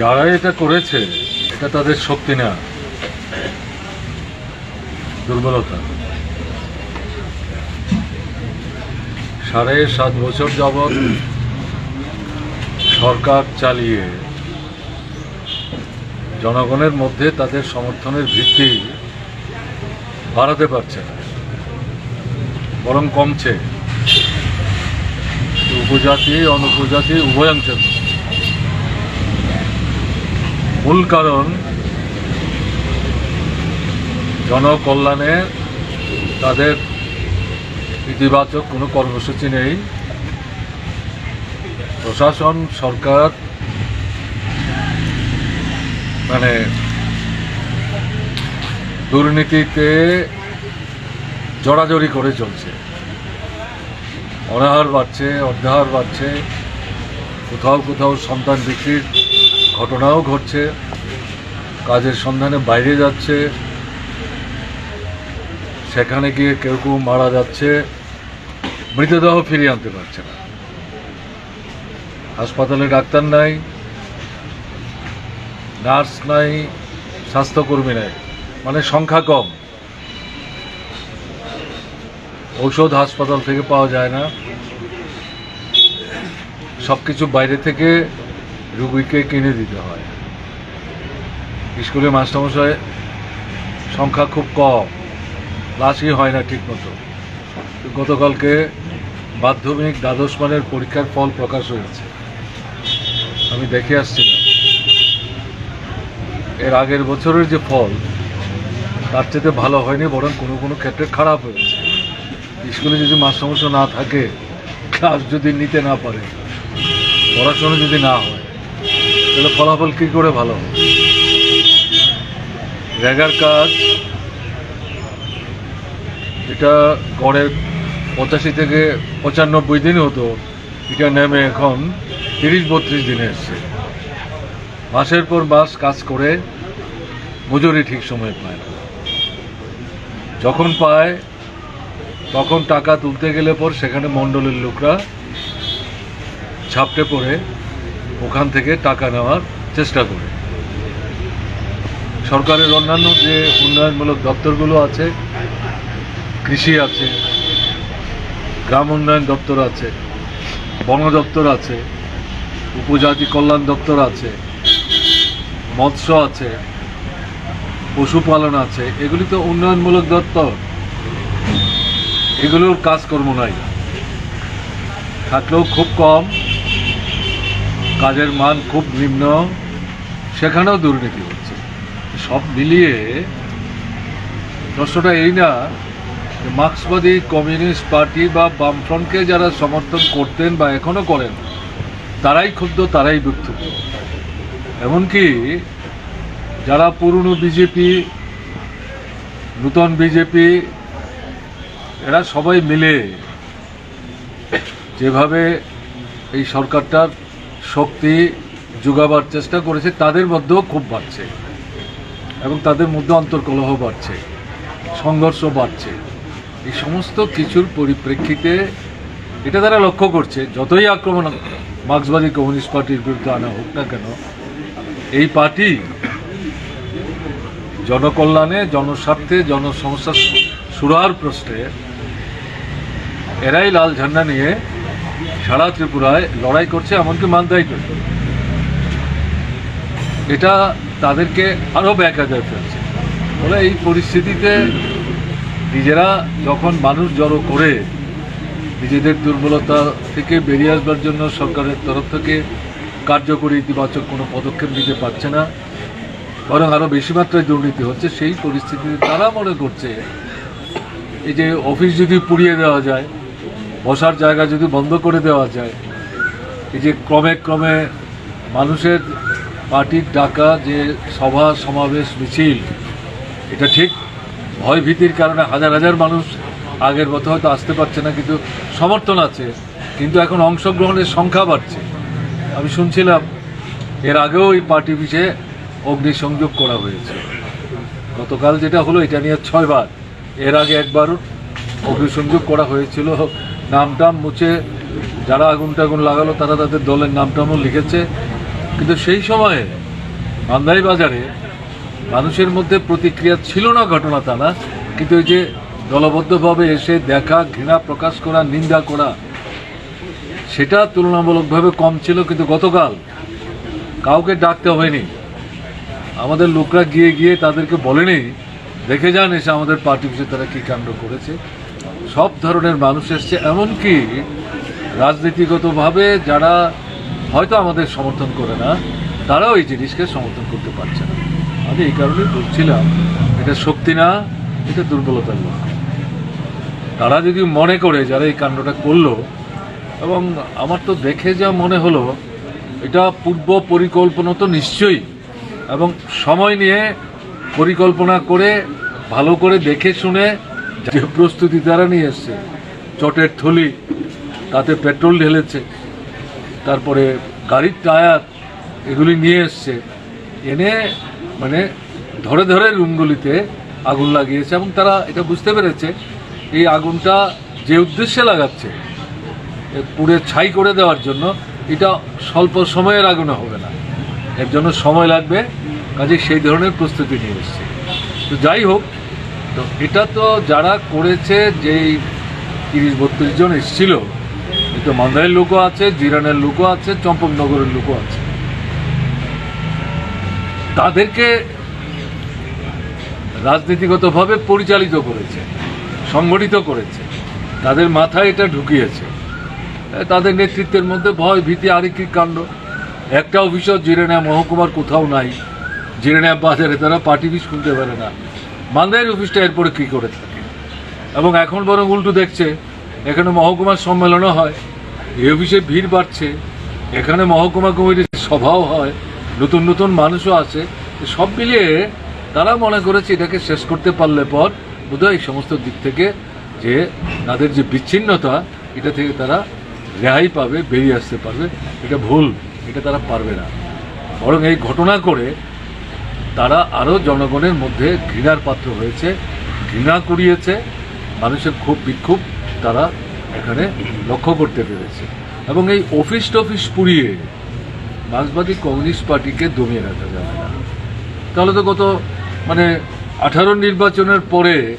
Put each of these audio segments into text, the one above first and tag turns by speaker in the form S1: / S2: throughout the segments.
S1: যারা এটা করেছে, এটা তাদের শক্তি না। দুর্বলতা। সাড়ে সাত বছর যাবৎ সরকার চালিয়ে জনগণের মধ্যে তাদের সমর্থনের ভিত্তি বাড়াতে পারছে না, বরং কমছে। উপজাতি, অনুপজাতি, উভয়াংশের। মূল কারণ জনকল্যাণে তাদের ইতিবাচক কোনো কর্মসূচি নেই। প্রশাসন, সরকার মানে দুর্নীতিতে জড়াজড়ি করে চলছে। অনাহার বাড়ছে অর্ধাহার বাড়ছে, কোথাও কোথাও সন্তান বিক্রির ঘটনাও ঘটছে, কাজের সন্ধানে বাইরে যাচ্ছে, সেখানে গিয়ে কেউ কেউ মারা যাচ্ছে, মৃতদেহ ফিরিয়ে আনতে পারছে না। হাসপাতালে ডাক্তার নাই, নার্স নাই, স্বাস্থ্যকর্মী নাই মানে সংখ্যা কম। ঔষধ হাসপাতাল থেকে পাওয়া যায় না। সব কিছু বাইরে থেকে রুগীকে কিনে দিতে হয়। স্কুলে মাস্টারমশাই, সংখ্যা খুব কম। ক্লাসই হয় না ঠিক মতো গতকালকে মাধ্যমিক দ্বাদশ মানের পরীক্ষার ফল প্রকাশ হয়েছে। আমি দেখে আসছিলাম। এর আগের বছরের যে ফল, তার চেয়ে ভালো হয়নি, বরং কোনো কোনো ক্ষেত্রে খারাপ হয়েছে। স্কুলে যদি মাস্টারমশাই না থাকে, ক্লাস যদি নিতে না পারে, পড়াশোনা যদি না হয় তাহলে ফলাফল কী করে ভালো? রেগার কাজ এটা গড়ে পঁচাশি থেকে পঁচানব্বই দিন হতো, এটা নেমে এখন তিরিশ বত্রিশ দিনে এসছে। মাসের পর মাস কাজ করে মজুরি ঠিক সময় পায় না। যখন পায়, তখন টাকা তুলতে গেলে পর সেখানে মণ্ডলের লোকরা ছাপটে পড়ে ওখান থেকে টাকা নেওয়ার চেষ্টা করে। সরকারের অন্যান্য যে উন্নয়নমূলক দপ্তরগুলো আছে, কৃষি আছে, গ্রাম উন্নয়ন দপ্তর আছে, বন দপ্তর আছে, উপজাতি কল্যাণ দপ্তর আছে, মৎস্য আছে, পশুপালন আছে, এগুলি তো উন্নয়নমূলক দপ্তর। এগুলোর কাজকর্ম নাই। থাকলেও খুব কম। কাজের মান খুব নিম্ন, সেখানেও দুর্নীতি হচ্ছে। সব মিলিয়ে প্রশ্নটা এই না মার্ক্সবাদী কমিউনিস্ট পার্টি বা বামফ্রন্টকে যারা সমর্থন করতেন বা এখনও করেন, তারাই ক্ষুব্ধ, তারাই বিক্ষুব্ধ এমনকি যারা পুরনো বিজেপি, নূতন বিজেপি, এরা সবাই মিলে যেভাবে এই সরকারটার শক্তি যোগাবার চেষ্টা করেছে, তাদের মধ্যেও খুব বাড়ছে এবং তাদের মধ্যে অন্তর্কলহ বাড়ছে, সংঘর্ষ বাড়ছে। এই সমস্ত কিছুর পরিপ্রেক্ষিতে এটা তারা লক্ষ্য করছে, যতই আক্রমণ মার্ক্সবাদী কমিউনিস্ট পার্টির বিরুদ্ধে আনা হোক না কেন, এই পার্টি জনকল্যাণে, জনস্বার্থে জনসমস্যা সুরার প্রশ্নে এরাই লাল ঝান্ডা নিয়ে সারা ত্রিপুরায় লড়াই করছে, এমনকি মান্দাই করছে। এটা তাদেরকে আরও ব্যাঘাতে ফেলছে। ফলে এই পরিস্থিতিতে নিজেরা যখন মানুষ জড়ো করে, নিজেদের দুর্বলতা থেকে বেরিয়ে আসবার জন্য সরকারের তরফ থেকে কার্যকরী ইতিবাচক কোনো পদক্ষেপ নিতে পারছে না, বরং আরও বেশি মাত্রায় দুর্নীতি হচ্ছে, সেই পরিস্থিতিতে তারা মনে করছে, এই যে অফিস যদি পুড়িয়ে দেওয়া যায় বসার জায়গা যদি বন্ধ করে দেওয়া যায়, এই যে ক্রমে ক্রমে মানুষের পার্টির ডাকা যে সভা, সমাবেশ, মিছিল, এটা ঠিক ভয় ভীতির কারণে হাজার হাজার মানুষ আগের মতো হয়তো আসতে পারছে না, কিন্তু সমর্থন আছে, কিন্তু এখন অংশগ্রহণের সংখ্যা বাড়ছে। আমি শুনছিলাম, এর আগেও এই পার্টি পিছিয়ে অগ্নিসংযোগ করা হয়েছে। গতকাল যেটা হলো, এটা নিয়ে ছয়বার, এর আগে একবার অগ্নিসংযোগ করা হয়েছিল নাম টাম মুছে যারা আগুন টাগুন লাগালো তারা তাদের দলের নাম টামও লিখেছে। কিন্তু সেই সময়ে মান্দাই বাজারে মানুষের মধ্যে প্রতিক্রিয়া ছিল না ঘটনা তা না কিন্তু ওই যে দলবদ্ধভাবে এসে দেখা, ঘৃণা প্রকাশ করা, নিন্দা করা, সেটা তুলনামূলকভাবে কম ছিল, কিন্তু গতকাল কাউকে ডাকতে হয়নি। আমাদের লোকরা গিয়ে গিয়ে তাদেরকে বলেনি, দেখে যান এসে আমাদের পার্টি অফিসে তারা কী কাণ্ড করেছে। সব ধরনের মানুষ এসছে, এমনকি রাজনীতিগতভাবে যারা হয়তো আমাদের সমর্থন করে না, তারাও এই জিনিসকে সমর্থন করতে পারছে না। আমি এই কারণে বলছিলাম, এটা শক্তি না, এটা দুর্বলতার লক্ষণ তারা যদি মনে করে যারা এই কাণ্ডটা করল, এবং আমার তো দেখে যা মনে হলো, এটা পূর্ব পরিকল্পনা তো নিশ্চয়ই, এবং সময় নিয়ে পরিকল্পনা করে, ভালো করে দেখে শুনে যে প্রস্তুতি তারা নিয়ে এসছে, চটের থলি, তাতে পেট্রোল ঢেলেছে, তারপরে গাড়ির টায়ার, এগুলি নিয়ে এসছে। এনে মানে ধরে ধরে রুমগুলিতে আগুন লাগিয়েছে এবং তারা এটা বুঝতে পেরেছে, এই আগুনটা যে উদ্দেশ্যে লাগাচ্ছে পুড়ে ছাই করে দেওয়ার জন্য এটা স্বল্প সময়ের আগুনে হবে না। এর জন্য সময় লাগবে কাজে সেই ধরনের প্রস্তুতি নিয়ে এসছে। তো যাই হোক তো এটা তো যারা করেছে, যেই তিরিশ বত্রিশ জন এসেছিল, এই তো মান্দাইয়ের লোকও আছে, জিরানের লোকও আছে, চম্পকনগরের লোকও আছে। তাদেরকে রাজনীতিগতভাবে পরিচালিত করেছে, সংগঠিত করেছে। তাদের মাথায় এটা ঢুকিয়েছে। তাদের নেতৃত্বের মধ্যে ভয়, ভীতি আরেকটি কাণ্ড। একটা অফিসও জিরেনা মহকুমার কোথাও নাই। জিরেনা বাজারে তারা পার্টি বিষ খুলতে পারে না। মান্দাইয়ের অফিসটা এরপরে কী করে থাকে? এবং এখন বরং উল্টো দেখছে, এখানে মহকুমার সম্মেলনও হয়, এই অফিসে ভিড় বাড়ছে, এখানে মহকুমা কমিটির সভাও হয়, নতুন নতুন মানুষও আছে সব মিলিয়ে তারা মনে করেছে এটাকে শেষ করতে পারলে পর বোধহয় এই সমস্ত দিক থেকে যে তাদের যে বিচ্ছিন্নতা, এটা থেকে তারা রেহাই পাবে, বেরিয়ে আসতে পারবে, এটা ভুল, এটা তারা পারবে না। বরং এই ঘটনা করে তারা আরও জনগণের মধ্যে ঘৃণার পাত্র হয়েছে, ঘৃণা কুড়িয়েছে, মানুষের খুব বিক্ষোভ তারা এখানে লক্ষ্য করতে পেরেছে। এবং এই অফিস টফিস পুড়িয়ে মার্ক্সবাদী কমিউনিস্ট পার্টিকে দমিয়ে রাখা যাবে না। তাহলে তো গত মানে আঠারো নির্বাচনের পরে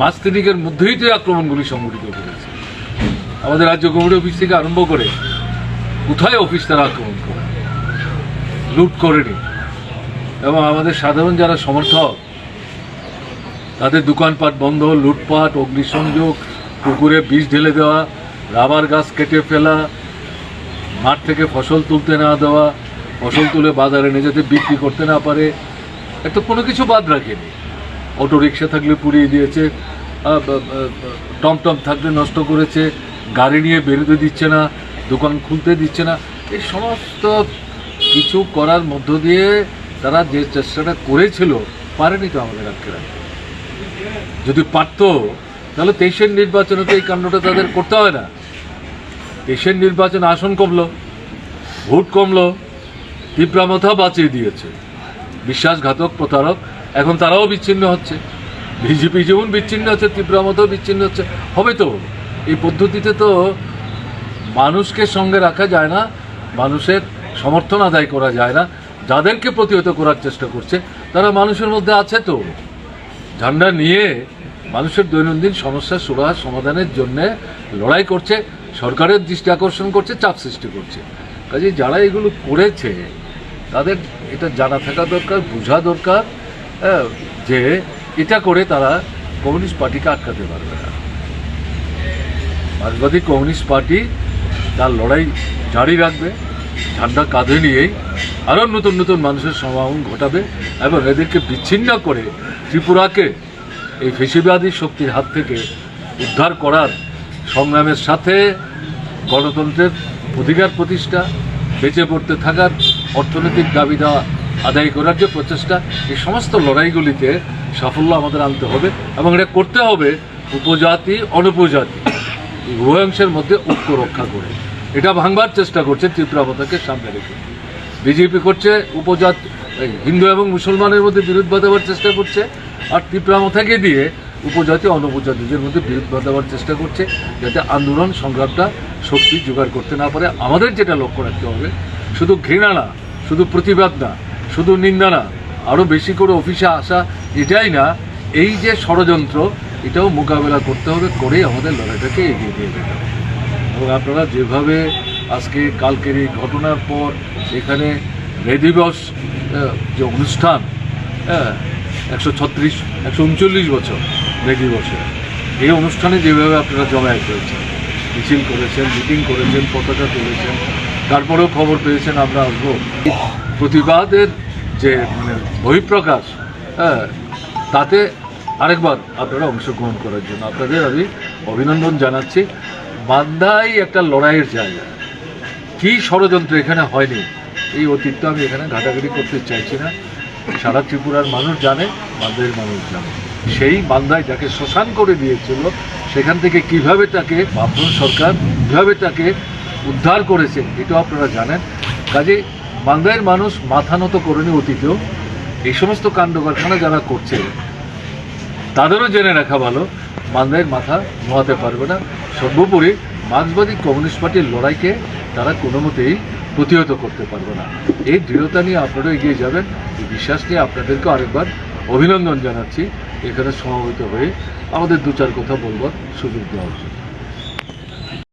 S1: মাস তিনিকের মধ্যেই তো আক্রমণগুলি সংঘটিত করেছে। আমাদের রাজ্য কমিটি অফিস থেকে আরম্ভ করে কোথায় অফিস তারা আক্রমণ করে? লুট করেনি। এবং আমাদের সাধারণ যারা সমর্থক, তাদের দোকানপাট বন্ধ, লুটপাট, অগ্নিসংযোগ, পুকুরে বিষ ঢেলে দেওয়া, রাবার গাছ কেটে ফেলা, মাঠ থেকে ফসল তুলতে না দেওয়া, ফসল তুলে বাজারে নিয়ে যেতে বিক্রি করতে না পারে, এত কোনো কিছু বাদ রাখেনি। রিক্সা থাকলে পুড়িয়ে দিয়েছে টমটম থাকলে নষ্ট করেছে, গাড়ি নিয়ে বেরোতে দিচ্ছে না, দোকান খুলতে দিচ্ছে না। এই সমস্ত কিছু করার মধ্য দিয়ে তারা যে চেষ্টাটা করেছিল, পারেনি তো আমাদের আটকে রাখতে। যদি পারতো, তাহলে তেইশের নির্বাচনে তো এই কাণ্ডটা তাদের করতে হয় না। তেইশের নির্বাচন আসন কমলো, ভোট কমলো তীব্রামথা বাঁচিয়ে দিয়েছে। বিশ্বাসঘাতক, প্রতারক, এখন তারাও বিচ্ছিন্ন হচ্ছে। বিজেপি যেমন বিচ্ছিন্ন হচ্ছে তীব্রামথাও বিচ্ছিন্ন হচ্ছে। হবে তো, এই পদ্ধতিতে তো মানুষকে সঙ্গে রাখা যায় না, মানুষের সমর্থন আদায় করা যায় না। যাদেরকে প্রতিহত করার চেষ্টা করছে তারা মানুষের মধ্যে আছে তো। ঝান্ডা নিয়ে মানুষের দৈনন্দিন সমস্যার সুরাহা সমাধানের জন্য লড়াই করছে সরকারের দৃষ্টি আকর্ষণ করছে চাপ সৃষ্টি করছে। কাজে যারা এগুলো করেছে তাদের এটা জানা থাকা দরকার বোঝা দরকার হ্যাঁ, যে এটা করে তারা কমিউনিস্ট পার্টিকে আটকাতে পারবে না। মার্ক্সবাদী কমিউনিস্ট পার্টি তার লড়াই জারি রাখবে। ঝান্ডা কাঁধে নিয়েই আরও নতুন নতুন মানুষের সমাগম ঘটাবে এবং এদেরকে বিচ্ছিন্ন করে ত্রিপুরাকে এই ফেসিবাদী শক্তির হাত থেকে উদ্ধার করার সংগ্রামের সাথে গণতন্ত্রের অধিকার প্রতিষ্ঠা, বেঁচে পড়তে থাকার অর্থনৈতিক দাবি দেওয়া, আদায় করার যে প্রচেষ্টা, এই সমস্ত লড়াইগুলিতে সাফল্য আমাদের আনতে হবে এবং এটা করতে হবে উপজাতি অনুপজাতি উভয়াংশের মধ্যে ঐক্য রক্ষা করে। এটা ভাঙবার চেষ্টা করছে তীব্রাবতাকে সামনে রেখে। বিজেপি করছে, উপজাত হিন্দু এবং মুসলমানের মধ্যে বিরোধ বাঁধাবার চেষ্টা করছে, আর তীব্রামথাকে দিয়ে উপজাতি অনুপজাতিদের মধ্যে বিরোধ বাঁধাবার চেষ্টা করছে, যাতে আন্দোলন, সংগ্রামটা শক্তি জোগাড় করতে না পারে। আমাদের যেটা লক্ষ্য রাখতে হবে, শুধু ঘৃণা না, শুধু প্রতিবাদ না, শুধু নিন্দা না আরও বেশি করে অফিসে আসা, এটাই না, এই যে ষড়যন্ত্র, এটাও মোকাবেলা করতে হবে করেই আমাদের লড়াইটাকে এগিয়ে নিয়ে যেতে হবে। এবং আপনারা যেভাবে আজকে, কালকের এই ঘটনার পর এখানে মে দিবস যে অনুষ্ঠান হ্যাঁ একশো ছত্রিশ, একশো উনচল্লিশ বছর এই অনুষ্ঠানে যেভাবে আপনারা জমায়েত করেছেন মিছিল করেছেন, মিটিং করেছেন, পতাকা তুলেছেন, তারপরেও খবর পেয়েছেন, আমরা আসব। প্রতিবাদের যে মানে বহিঃপ্রকাশ হ্যাঁ তাতে আরেকবার আপনারা অংশগ্রহণ করার জন্য। আপনাদের আমি অভিনন্দন জানাচ্ছি। বান্দাই একটা লড়াইয়ের জায়গা। কি ষড়যন্ত্র এখানে হয়নি? এই অতীতটা আমি এখানে ঘাটাঘাটি করতে চাইছি না। সারা ত্রিপুরার মানুষ জানে বান্দাইয়ের মানুষ জানে। সেই বান্দায় যাকে শ্মশান করে দিয়েছিল, সেখান থেকে কীভাবে তাকে বামফ্রন্ট সরকার, কীভাবে তাকে উদ্ধার করেছে, এটাও আপনারা জানেন। কাজে বান্দাইয়ের মানুষ মাথা নত করেনি অতীতেও। এই সমস্ত কাণ্ড কারখানা যারা করছে, তাদেরও জেনে রাখা ভালো মান্দাইয়ের মাথা নোয়াতে পারবে না। সর্বোপরি মার্ক্সবাদী কমিউনিস্ট পার্টির লড়াইকে তারা কোনো মতেই প্রতিহত করতে পারবে না। এই দৃঢ়তা নিয়ে আপনারা এগিয়ে যাবেন। এই বিশ্বাস নিয়ে আপনাদেরকে আরেকবার অভিনন্দন জানাচ্ছি। এখানে সমাবেত হয়ে আমাদের দু চার কথা বলবার সুযোগ দেওয়া উচিত